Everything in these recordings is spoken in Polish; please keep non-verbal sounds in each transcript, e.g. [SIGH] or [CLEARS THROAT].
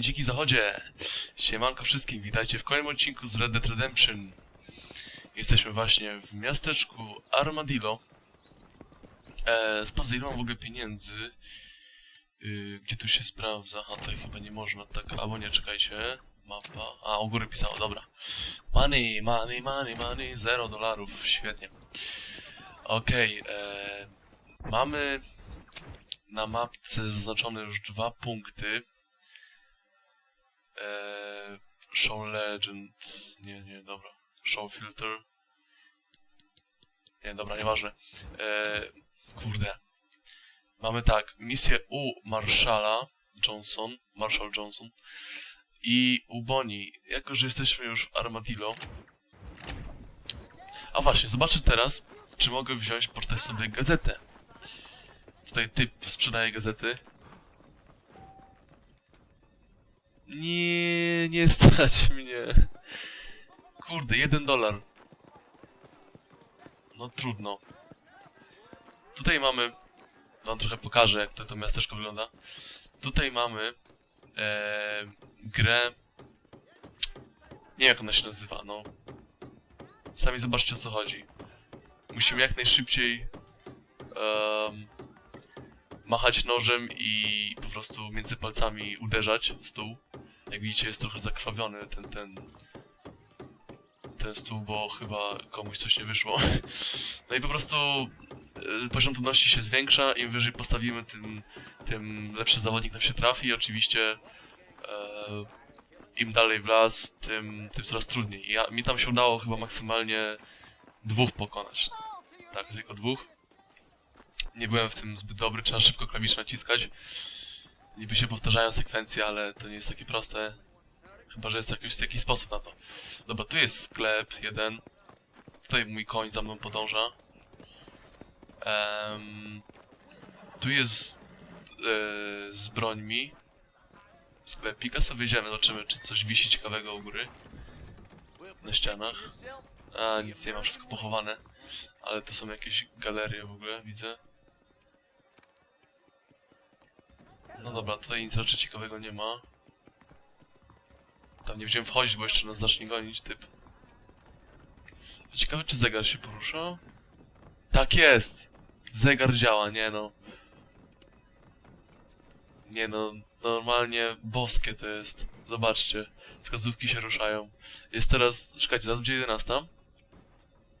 Dziki Zachodzie! Siemanko wszystkim, witajcie w kolejnym odcinku z Red Dead Redemption. Jesteśmy właśnie w miasteczku Armadillo. E, sprawdzę ile mam w ogóle pieniędzy. Y, gdzie tu się sprawdza? A tutaj chyba nie można tak, albo nie, czekajcie. Mapa, a u góry pisało, dobra. Money, money, money, money, 0 dolarów, świetnie. Okej, e, mamy na mapce zaznaczone już dwa punkty. Eee, show Legend. Nie, nie, dobra. Show Filter. Nie, dobra, nieważne. Eee, kurde. Mamy tak, misję u Marszala Johnson, Marshall Johnson i u Bonnie. Jako, że jesteśmy już w Armadillo. A właśnie, zobaczę teraz, czy mogę wziąć, poczytać sobie gazetę. Tutaj typ sprzedaje gazety. Nie, nie stać mnie. Kurde, jeden dolar. No trudno. Tutaj mamy... Wam trochę pokażę, jak to, to miasteczko wygląda. Tutaj mamy e, grę... Nie wiem, jak ona się nazywa, no. Sami zobaczcie, o co chodzi. Musimy jak najszybciej... em, machać nożem i po prostu między palcami uderzać w stół. Jak widzicie jest trochę zakrwawiony ten, ten, ten stół, bo chyba komuś coś nie wyszło. [LAUGHS] No i po prostu y, poziom trudności się zwiększa, im wyżej postawimy, tym, tym lepszy zawodnik nam się trafi i oczywiście e, im dalej w las, tym, tym coraz trudniej. Ja, mi tam się udało chyba maksymalnie dwóch pokonać. Tak, tylko dwóch nie byłem w tym zbyt dobry, trzeba szybko klawisze naciskać. Niby się powtarzają sekwencje, ale to nie jest takie proste. Chyba, że jest jakiś, jakiś sposób na to. Dobra, tu jest sklep jeden. Tutaj mój koń za mną podąża. Em, tu jest e, z brońmi. Sklepika sobie wejdziemy, zobaczymy, czy coś wisi ciekawego u góry. Na ścianach. A, nic nie ma, wszystko pochowane. Ale to są jakieś galerie w ogóle, widzę. No dobra, tutaj nic raczej ciekawego nie ma. Tam nie będziemy wchodzić, bo jeszcze nas zacznie gonić typ. Ciekawe, czy zegar się porusza? Tak jest! Zegar działa, nie no. Nie no, normalnie boskie to jest. Zobaczcie, wskazówki się ruszają. Jest teraz, czekajcie, zaraz będzie 11.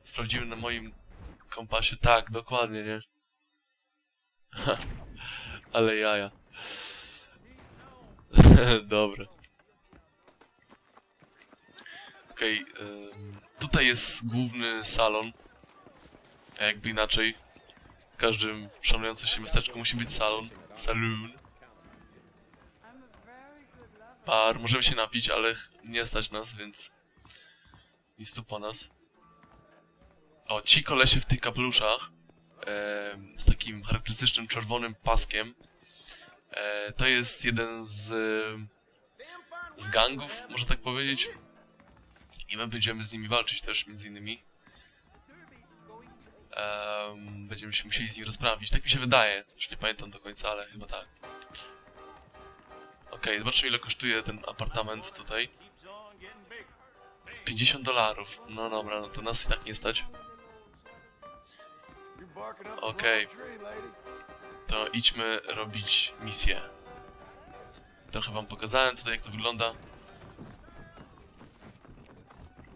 Sprawdzimy na moim kompasie. Tak, dokładnie, nie? [LAUGHS] Ale jaja. [LAUGHS] Dobra. Okej, ym, tutaj jest główny salon. A jakby inaczej. W każdym szanującym się miasteczku musi być salon. Saloon. Bar, możemy się napić, ale nie stać nas, więc... Nic tu po nas. O, ci kolesie w tych kapeluszach em, z takim charakterystycznym czerwonym paskiem e, to jest jeden z, z gangów, można tak powiedzieć. I my będziemy z nimi walczyć też, między innymi. Em, będziemy się musieli z nimi rozprawić. Tak mi się wydaje. Już nie pamiętam do końca, ale chyba tak. Okej, zobaczymy ile kosztuje ten apartament tutaj. 50 dolarów. No dobra, no to nas i tak nie stać. Okej. To idźmy robić misję. Trochę wam pokazałem tutaj jak to wygląda.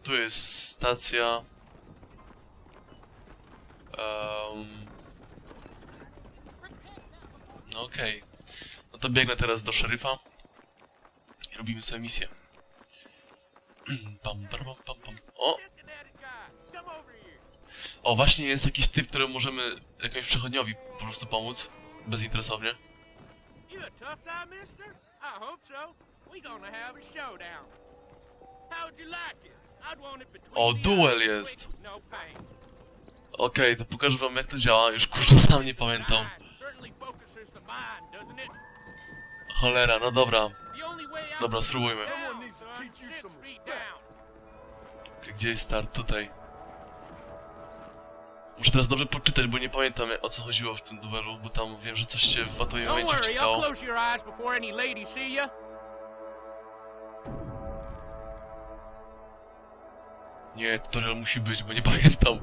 Tu jest stacja. Em, No okej. No to biegnę teraz do szeryfa. I robimy sobie misję. [CLEARS THROAT] Pam, pam, pam, pam. O! O, właśnie jest jakiś typ, któremu możemy jakiemuś przechodniowi po prostu pomóc. Bezinteresownie. You a tough guy, mister? I hope so. We gonna have a showdown. How would you like it? I'd want it between O, duel jest. no pain. Okej, to pokażę wam jak to działa. Już kurczę sam nie pamiętam. Cholera, no dobra. Dobra, spróbujmy. Gdzie jest start? Tutaj. Muszę teraz dobrze poczytać, bo nie pamiętam o co chodziło w tym duelu, bo tam wiem, że coś się w atonie momencie wciskało. Nie, tutorial musi być, bo nie pamiętam.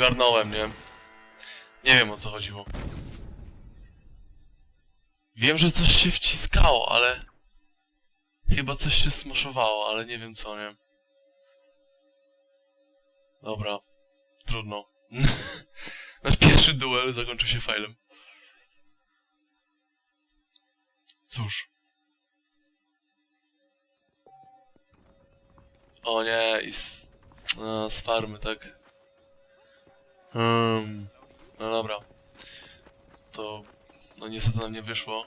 Ogarnąłem, nie? Nie wiem o co chodziło. Wiem, że coś się wciskało, ale... Chyba coś się smaszowało, ale nie wiem co, nie? Dobra. Trudno. [LAUGHS] Nasz pierwszy duel zakończył się failem. Cóż. O nie, i z... No, z farmy, tak? Hmm. No dobra. To... No niestety nam nie wyszło.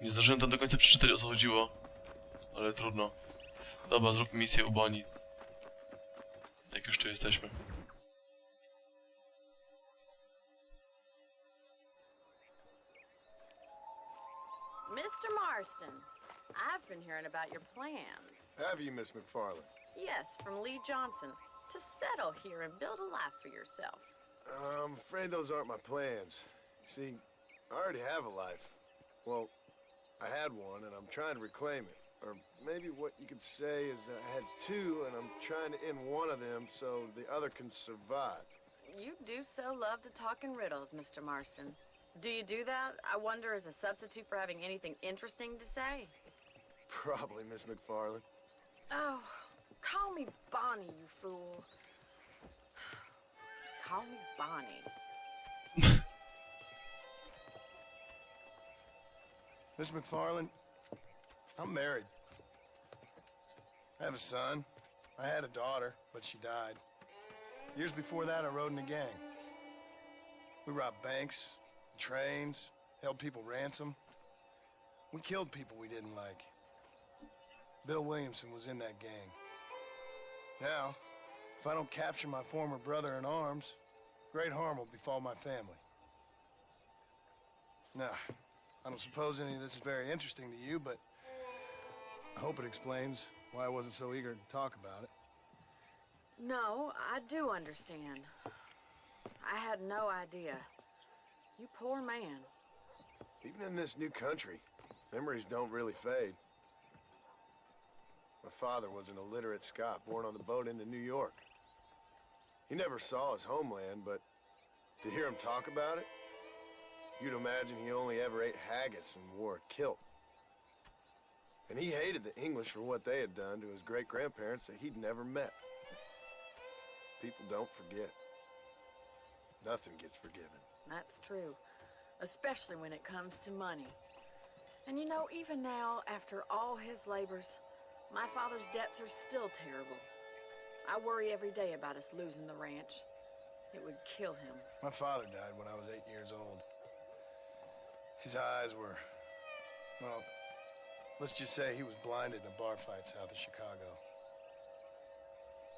Nie zdążyłem tam do końca przeczytać o co chodziło. Ale trudno. Dobra, zróbmy misję u Boni. Jak już tu jesteśmy. Mr. Marston, I've been hearing about your plans. Have you, Miss McFarland? Yes, from Lee Johnson. To settle here and build a life for yourself. I'm afraid those aren't my plans. See, I already have a life. Well, I had one, and I'm trying to reclaim it. Or maybe what you could say is I had two, and I'm trying to end one of them so the other can survive. You do so love to talk in riddles, Mr. Marston. Do you do that, I wonder, as a substitute for having anything interesting to say? Probably, Miss McFarland. Oh, call me Bonnie, you fool. [SIGHS] Call me Bonnie. [LAUGHS] Miss McFarland, I'm married. I have a son. I had a daughter, but she died. Years before that, I rode in a gang. We robbed banks, trains, held people ransom. We killed people we didn't like. Bill Williamson was in that gang. Now, if I don't capture my former brother in arms, great harm will befall my family. Now, I don't suppose any of this is very interesting to you, but I hope it explains why I wasn't so eager to talk about it. No, I do understand. I had no idea. You poor man. Even in this new country, memories don't really fade. My father was an illiterate Scot born on the boat into New York. He never saw his homeland, but to hear him talk about it, you'd imagine he only ever ate haggis and wore a kilt. And he hated the English for what they had done to his great-grandparents that he'd never met. People don't forget. Nothing gets forgiven. That's true. Especially when it comes to money. And you know, even now, after all his labors, my father's debts are still terrible. I worry every day about us losing the ranch. It would kill him. My father died when I was eight years old. His eyes were, well, let's just say he was blinded in a bar fight south of Chicago.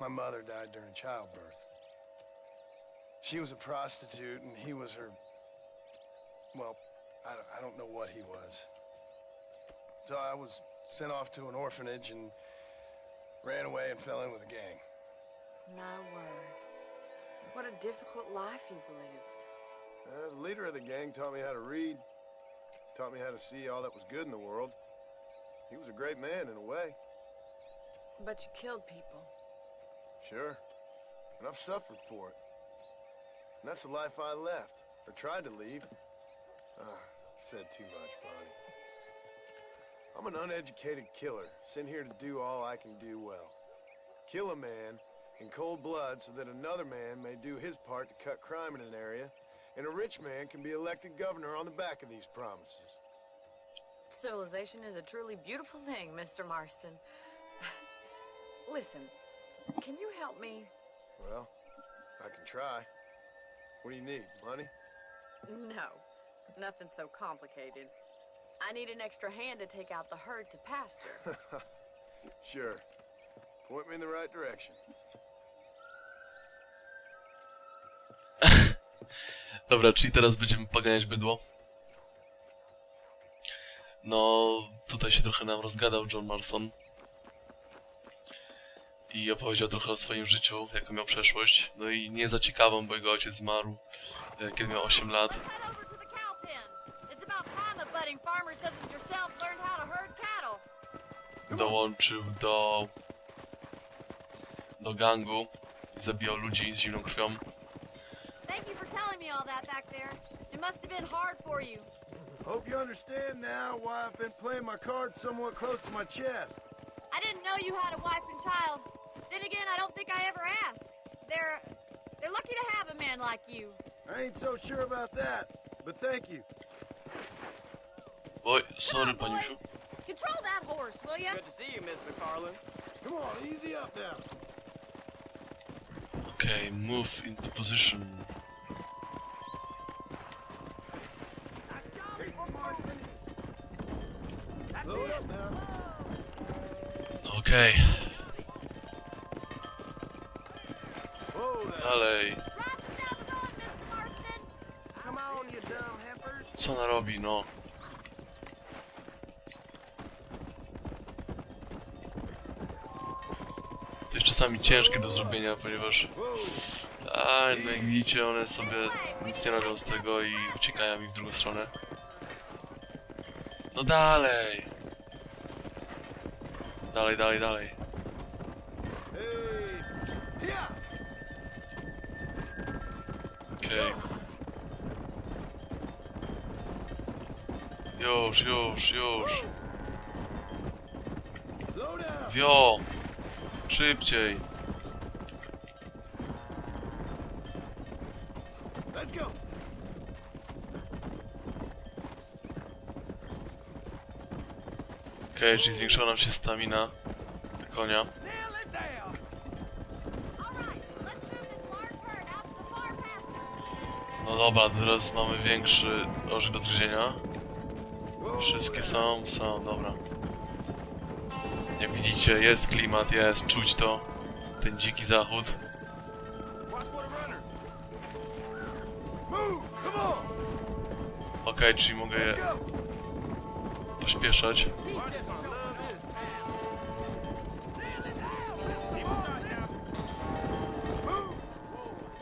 My mother died during childbirth. She was a prostitute and he was her, well, I, don't- I don't know what he was. So I was sent off to an orphanage and ran away and fell in with a gang. My word. What a difficult life you've lived. Uh, the leader of the gang taught me how to read, taught me how to see all that was good in the world. He was a great man in a way, But you killed people. sure. And I've suffered for it. And that's the life I left, or tried to leave. Ah, said too much, Bonnie. I'm an uneducated killer, sent here to do all I can do well. Kill a man in cold blood so that another man may do his part to cut crime in an area, and a rich man can be elected governor on the back of these promises. Civilization is a truly beautiful thing, Mr. Marston. [SIGHS] Listen, can you help me? Well, I can try. What do you need? Money? No, nothing so complicated. I need an extra hand to take out the herd to pasture. [LAUGHS] Sure. Point me in the right direction. [LAUGHS] Dobra, czyli teraz będziemy poganiać bydło. No, tutaj się trochę nam rozgadał John Marston. I opowiedział trochę o swoim życiu, jaką miał przeszłość. No i nie za ciekawą, bo jego ojciec zmarł, e, kiedy miał 8 lat. Time a budding farmer such as yourself learned how to herd cattle. Dołączył do... do gangu. i Zabijał ludzi z zimną krwią. Thank you for telling me all that back there. It must have been hard for you. Hope you understand now why I've been playing my cards somewhat close to my chest. I didn't know you had a wife and child. Then again, I don't think I ever asked. They're they're lucky to have a man like you. I ain't so sure about that, but thank you. Oj, sorry boy. paniusiu. Control that horse, will you? Good to see you, Miss McFarland. Come on, easy up now. Okay, move into position. Okej, there. dalej. Co ona robi, no? Czasami ciężkie do zrobienia, ponieważ... A, no widzicie, one sobie nic nie robią z tego i uciekają mi w drugą stronę. No dalej! Dalej, dalej, dalej. Okej. Już, już, już. Down. Wio! Szybciej! Let's go. Okej, czyli zwiększyła nam się stamina konia. No dobra, teraz mamy większy orzech do zgryzienia. Whoa Wszystkie są, są, dobra. Jak widzicie, jest klimat, jest, czuć to. Ten dziki zachód. Okej, czyli mogę je pośpieszać.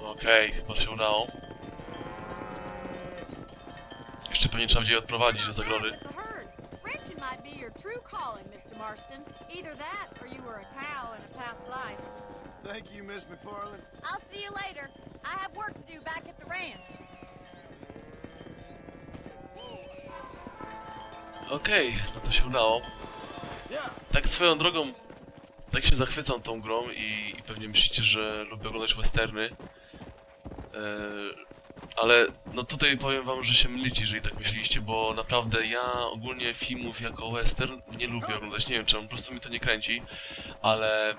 Okej, chyba się udało. Jeszcze pewnie trzeba będzie je odprowadzić do zagrody. Marston. Either that, or you were a cow in a past life. Thank you, Miss McFarland. I'll see you later. I have work to do back at the ranch. Okej, no to się udało. Yeah. Tak swoją drogą, tak się zachwycam tą grą i, i pewnie myślicie, że lubię oglądać westerny. Eee, ale no tutaj powiem wam, że się mylicie, jeżeli tak myśleliście, bo naprawdę ja ogólnie filmów jako western nie lubię oglądać. Nie wiem czemu, po prostu mi to nie kręci, ale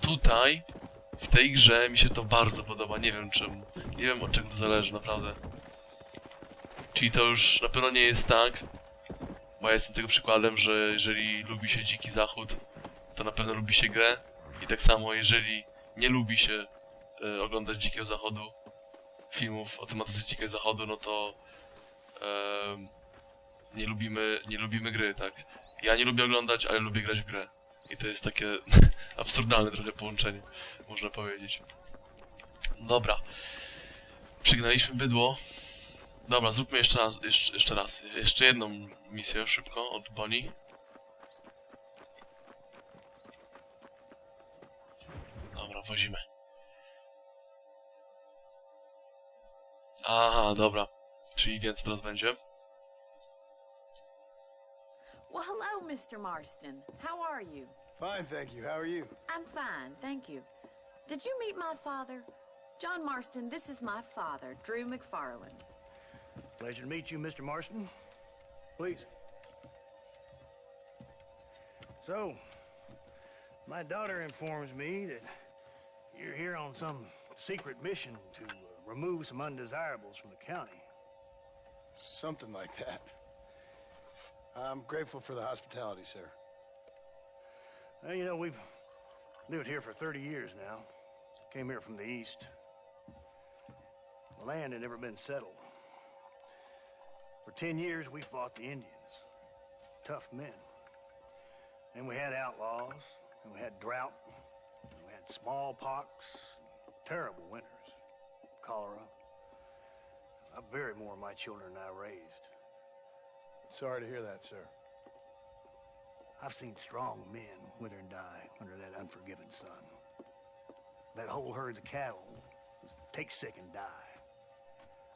tutaj, w tej grze mi się to bardzo podoba, nie wiem czemu. Nie wiem od czego to zależy, naprawdę. Czyli to już na pewno nie jest tak, bo ja jestem tego przykładem, że jeżeli lubi się Dziki Zachód, to na pewno lubi się grę. I tak samo, jeżeli nie lubi się e, oglądać Dzikiego Zachodu, filmów o tematyce Dzikiego Zachodu, no to em, nie lubimy, nie lubimy gry, tak? Ja nie lubię oglądać, ale lubię grać w grę. I to jest takie [LAUGHS] absurdalne trochę połączenie, można powiedzieć. Dobra. Przygnaliśmy bydło. Dobra, zróbmy jeszcze raz, jeszcze, jeszcze raz. Jeszcze jedną misję szybko od Bonnie. Dobra, wozimy. Aha, dobra. Czyli więcej teraz będzie. Well, hello, Mr. Marston. How are you? Fine, thank you. How are you? I'm fine, thank you. Did you meet my father? John Marston, this is my father, Drew McFarland. Pleasure to meet you, Mr. Marston. Please. So, my daughter informs me that you're here on some secret mission to uh, remove some undesirables from the county. Something like that. I'm grateful for the hospitality, sir. Well, you know, we've lived here for 30 years now. Came here from the east. The land had never been settled. For 10 years, we fought the Indians. tough men. And we had outlaws, and we had drought, and we had smallpox, terrible winters, cholera. I buried more of my children than I raised. Sorry to hear that, sir. I've seen strong men wither and die under that unforgiving sun. That whole herds of cattle take sick and die.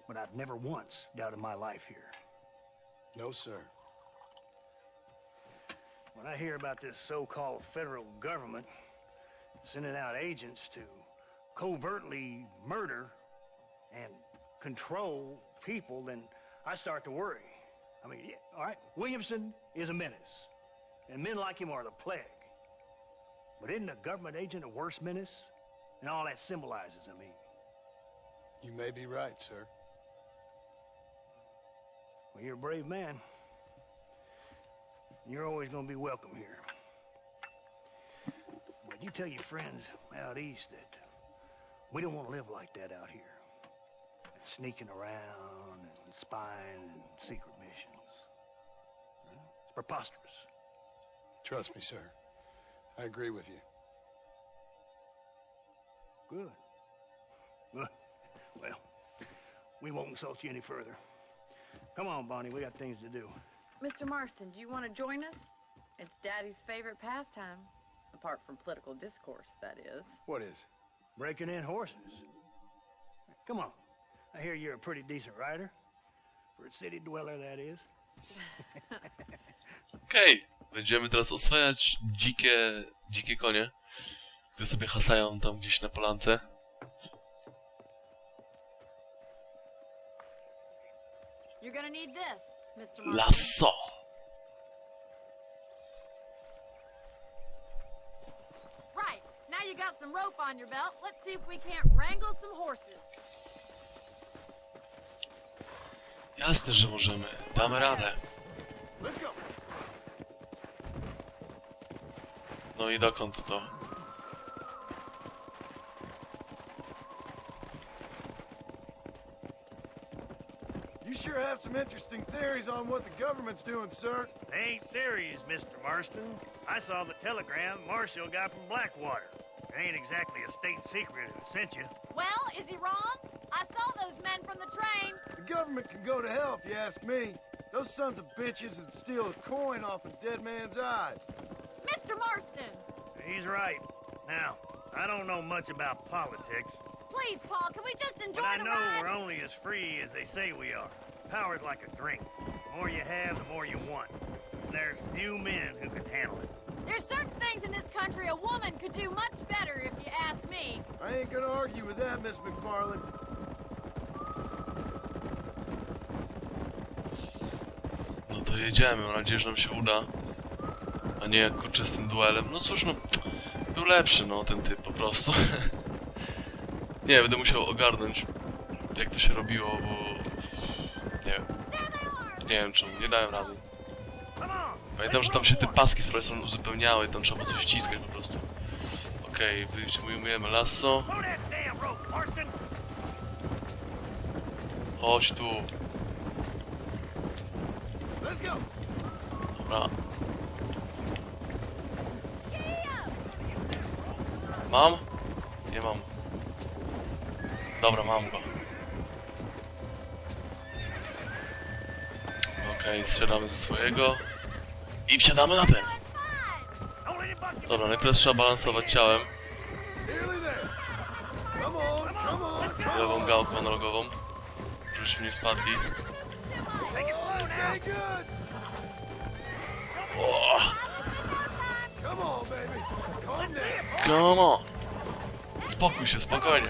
But I've never once doubted my life here. No, sir. When I hear about this so-called federal government sending out agents to covertly murder and control people, then I start to worry. I mean, yeah, all right, Williamson is a menace, and men like him are the plague. But isn't a government agent a worse menace? And all that symbolizes, I mean. You may be right, sir. Well, you're a brave man. You're always going to be welcome here. But you tell your friends out east that we don't want to live like that out here. That sneaking around and spying and secret missions. It's preposterous. Trust me, sir. I agree with you. Good. Good. Well, we won't insult you any further. Come on, Bonnie. We got things to do. Mr. Marston, do you want to join us? It's Daddy's favorite pastime. Apart from political discourse, that is. What is? Breaking in horses. Come on. I hear you're a pretty decent rider. For a city dweller, that is. [LAUGHS] Okej, będziemy teraz oswajać dzikie, dzikie konie, które sobie hasają tam gdzieś na polance. You're gonna need this, Mr. Lasso! Right. Now you got some rope on your belt. Let's see if we can't wrangle some horses. Jasne, że możemy. Damy radę. No i dokąd to? You sure have some interesting theories on what the government's doing, sir. They ain't theories, Mr. Marston. I saw the telegram Marshall got from Blackwater. It ain't exactly a state secret who sent you. Well, is he wrong? I saw those men from the train. The government can go to hell if you ask me. Those sons of bitches would steal a coin off a dead man's eyes. Mr. Marston! He's right. Now, I don't know much about politics, Please, Paul, can we just enjoy but I the know ride? we're only as free as they say we are. Power's like a drink. The more you have, the more you want. And there's few men who can handle it. There's certain things in this country a woman could do much better, if you ask me. I ain't gonna argue with that, Miss McFarland. Jedziemy, mam nadzieję, że nam się uda. A nie jak kurczę z tym duelem. No cóż, no, był lepszy, no, ten typ po prostu. [LAUGHS] nie, będę musiał ogarnąć, jak to się robiło, bo... Nie wiem. Nie wiem czemu, nie dałem rady. Pamiętam, że tam się te paski z prawej strony uzupełniały, tam trzeba było coś wciskać po prostu. Okej, wyjmujemy lasso. Chodź tu. Dobra. Mam? Nie mam. Dobra, mam go. Okej, strzelamy ze swojego. I wsiadamy na ten. Dobra, najpierw trzeba balansować ciałem. Lewą gałką analogową. Żebyśmy nie spadli. Come on. Spokój się, spokojnie.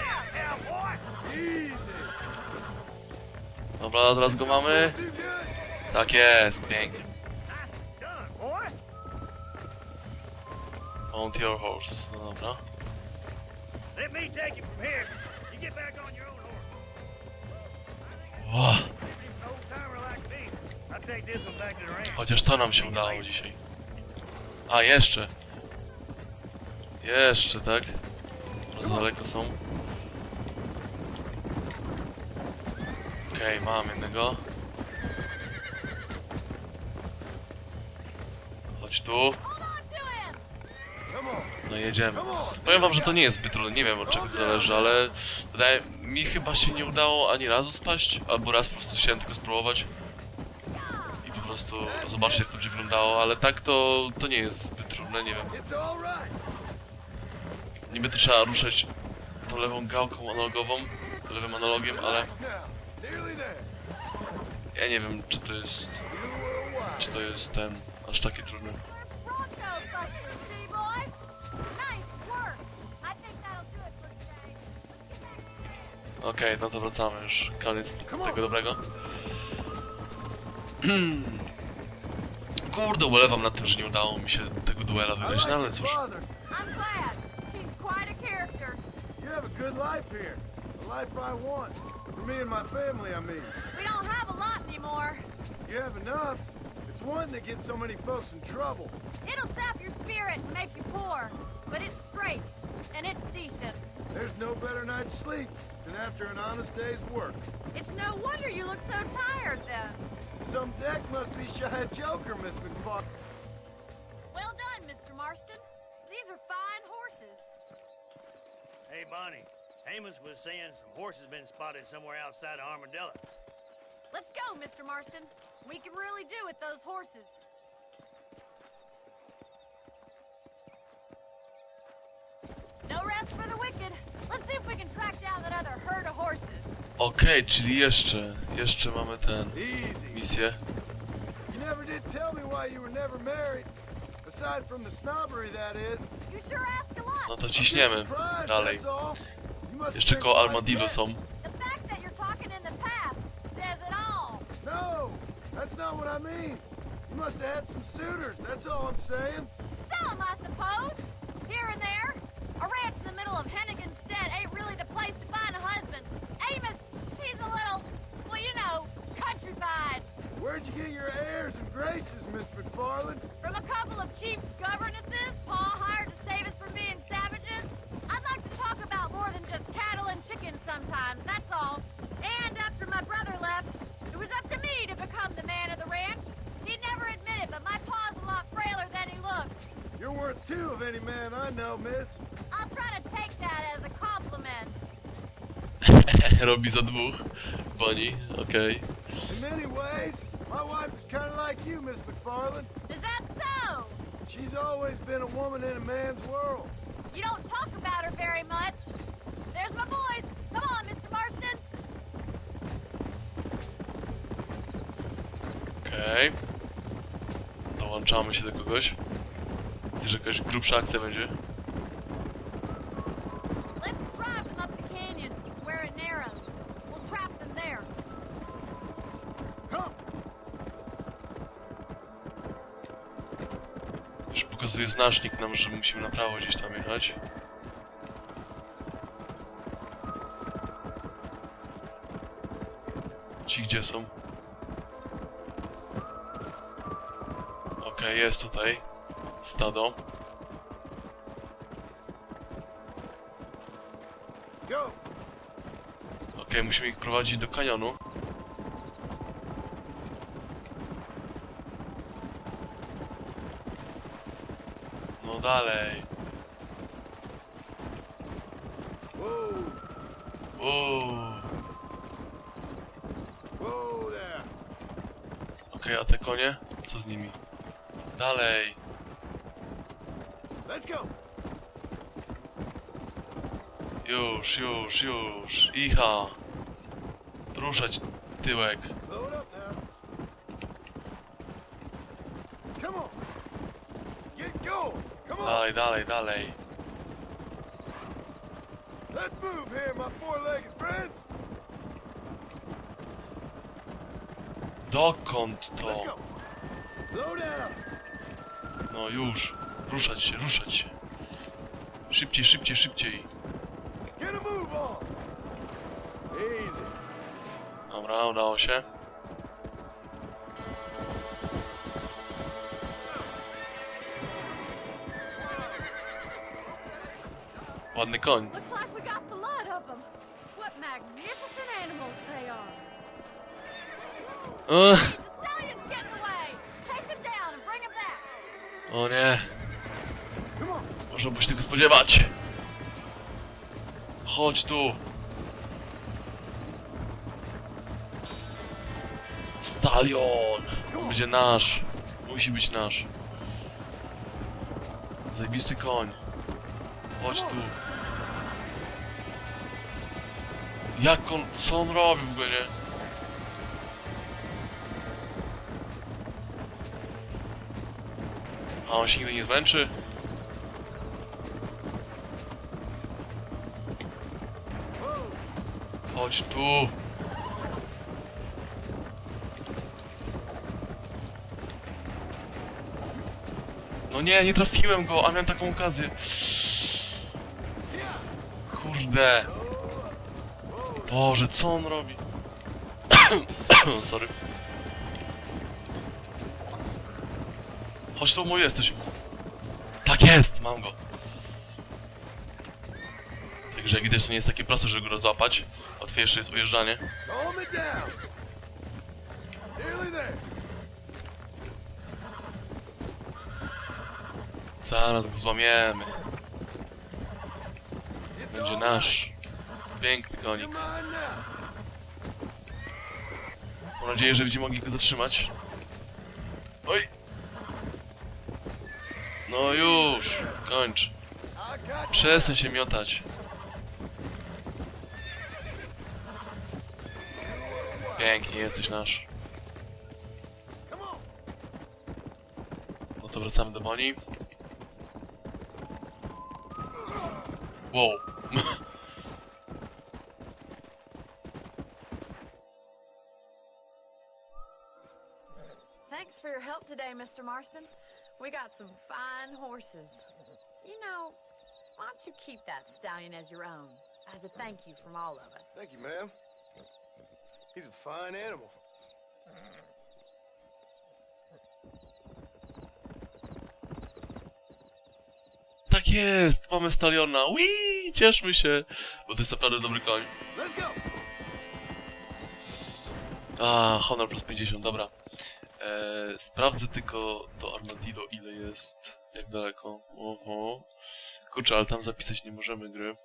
Dobra, teraz go mamy. Tak jest, pięknie. Mount your horse. No dobra. Let me take you from here. You get back on your own horse. Chociaż to nam się udało dzisiaj. A, jeszcze. Jeszcze, tak? Bardzo daleko są. Okej, mam jednego. Chodź tu. No jedziemy. Powiem wam, że to nie jest zbyt trudne, nie wiem od czego to zależy, ale wydaje mi chyba się nie udało ani razu spaść, albo raz po prostu chciałem tylko spróbować prostu zobaczyć jak to będzie wyglądało, ale tak to, to nie jest zbyt trudne, nie wiem. Niby to trzeba ruszać tą lewą gałką analogową, lewym analogiem, ale ja nie wiem czy to jest, czy to jest ten, aż takie trudne. Okej, no to wracamy już, koniec tego dobrego. Hmm. Kurde, ulewam na tym, że nie udało mi się tego duela I wygrać, like no ale your cóż. father. I'm glad. He's quite a character. You have a good life here. The life I want. For me and my family, I mean. We don't have a lot anymore. You have enough. It's one that gets so many folks in trouble. It'll sap your spirit and make you poor. But it's straight. And it's decent. There's no better night's sleep than after an honest day's work. It's no wonder you look so tired then. Some deck must be shy of Joker, Miss McFarlane. Well done, Mr. Marston. These are fine horses. Hey, Bonnie. Amos was saying some horses been spotted somewhere outside of Armadillo. Let's go, Mr. Marston. We can really do with those horses. No rest for the wicked. Let's see if we can track down that other herd of horses. Okej, czyli jeszcze, jeszcze mamy ten, misję. You never did tell me why you were never married. Aside from the snobbery, that is. You sure ask a lot. No to ciśniemy dalej. Jeszcze koło Armadillo są. The fact that you're talking in the past says it all. No, that's not what I mean. You must have had some suitors, that's all I'm saying. Some, I suppose. You get your airs and graces, Miss McFarland? From a couple of cheap governesses Pa hired to save us from being savages. I'd like to talk about more than just cattle and chickens sometimes, that's all. And after my brother left, it was up to me to become the man of the ranch. He'd never admit it, but my pa's a lot frailer than he looked. You're worth two of any man I know, miss. I'll try to take that as a compliment. [LAUGHS] Robi za dwóch. Boni, okej. In many ways, my wife is kind of like you, Miss McFarland. Is that so? She's always been a woman in a man's world. You don't talk about her very much. There's my boys. Come on, Mr. Marston. Okej. Dołączamy się do kogoś. Widzę, że jakaś grubsza akcja będzie. Pokazuje znacznik nam, że musimy na prawo gdzieś tam jechać. Ci gdzie są? Okej, jest tutaj. Stado. Okej, musimy ich prowadzić do kanionu. No dalej. Whoa, Uuu. whoa there. Okej, a te konie? Co z nimi? Dalej. Let's go. Już, już, już. Icha. Ruszać tyłek. Dalej, dalej, dalej. Let's move here, my four-legged friends. Dokąd Let's to? No już. Ruszać się, ruszać się. Szybciej, szybciej, szybciej. Dobra, udało się. Ładny koń. Looks Można się tego spodziewać. Chodź tu. Stalion. Będzie nasz. Musi być nasz. Zajebisty koń. Chodź tu. Jak on... Co on robi w ogóle, nie? A on się nigdy nie zmęczy? Chodź tu. No nie, nie trafiłem go, a miałem taką okazję. Kurde. Boże, co on robi? [COUGHS] Sorry. Chodź tu, mój jesteś. Tak jest, mam go. Także jak widać, to nie jest takie proste, żeby go rozłapać. Łatwiejsze jest ujeżdżanie. Zaraz go złamiemy. Będzie nasz. Piękny konik. Mam nadzieję, że będziemy mogli go zatrzymać. Oj! No już! Kończ. Przestań się miotać. Pięknie, jesteś nasz. No to wracamy do Boni. Wow. Thanks for your help today, Mr. Marston. We got some fine horses. You know, why don't you keep that stallion as your own, as a thank you from all of us? Thank you, ma'am. He's a fine animal. Tak jest! Mamy staliona! Wii! Cieszmy się! Bo to jest naprawdę dobry koń. Let's go. A, honor plus 50, dobra. E, sprawdzę tylko to armadillo, ile jest, jak daleko. Oho. Kurczę, ale tam zapisać nie możemy gry.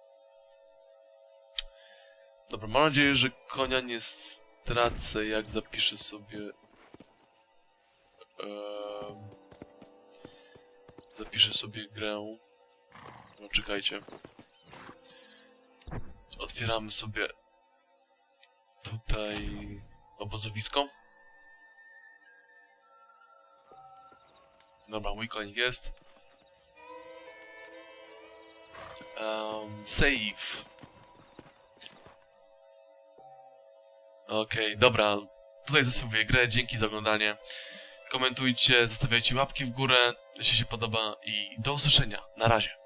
Dobra, mam nadzieję, że konia nie stracę, jak zapiszę sobie... em, zapiszę sobie grę. No, czekajcie. Otwieramy sobie tutaj obozowisko. Dobra, mój jest. Um, save. Okej, dobra. Tutaj zostawię grę. Dzięki za oglądanie. Komentujcie, zostawiajcie łapki w górę, jeśli się podoba i do usłyszenia. Na razie.